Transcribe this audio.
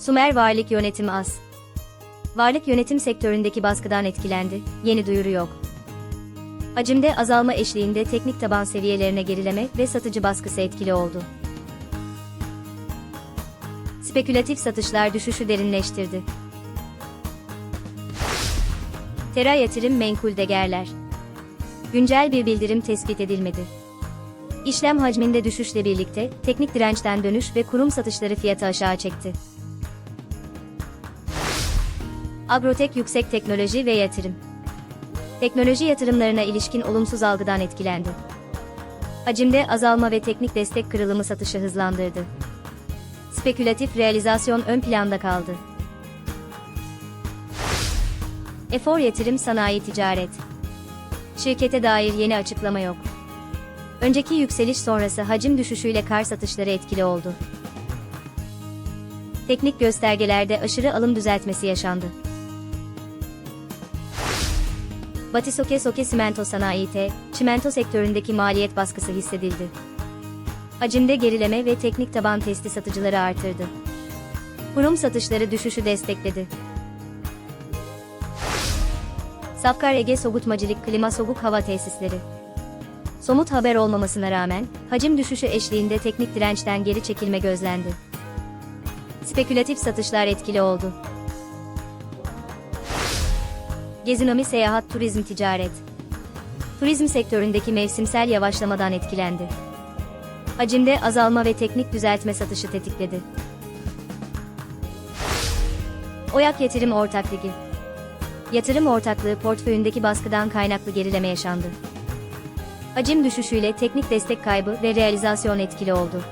Sumer Varlık Yönetimi Az. Varlık yönetim sektöründeki baskıdan etkilendi, yeni duyuru yok. Hacimde azalma eşliğinde teknik taban seviyelerine gerileme ve satıcı baskısı etkili oldu. Spekülatif satışlar düşüşü derinleştirdi. Tera yatırım menkul değerler. Güncel bir bildirim tespit edilmedi. İşlem hacminde düşüşle birlikte teknik dirençten dönüş ve kurum satışları fiyatı aşağı çekti. Agrotek yüksek teknoloji ve yatırım. Teknoloji yatırımlarına ilişkin olumsuz algıdan etkilendi. Hacimde azalma ve teknik destek kırılımı satışı hızlandırdı. Spekülatif realizasyon ön planda kaldı. Efor Yatırım Sanayi Ticaret Şirkete dair yeni açıklama yok. Önceki yükseliş sonrası hacim düşüşüyle kar satışları etkili oldu. Teknik göstergelerde aşırı alım düzeltmesi yaşandı. Batisoke Soke Simento Sanayi T, çimento sektöründeki maliyet baskısı hissedildi. Hacimde gerileme ve teknik taban testi satıcıları artırdı. Kurum satışları düşüşü destekledi. Safkar Ege Soğutmacılık Klima Soğuk Hava Tesisleri Somut haber olmamasına rağmen, hacim düşüşü eşliğinde teknik dirençten geri çekilme gözlendi. Spekülatif satışlar etkili oldu. Gezinomi Seyahat Turizm Ticaret Turizm sektöründeki mevsimsel yavaşlamadan etkilendi. Hacimde azalma ve teknik düzeltme satışı tetikledi. Oyak Yatırım Ortak Ligi Yatırım ortaklığı portföyündeki baskıdan kaynaklı gerileme yaşandı. Hacim düşüşüyle teknik destek kaybı ve realizasyon etkili oldu.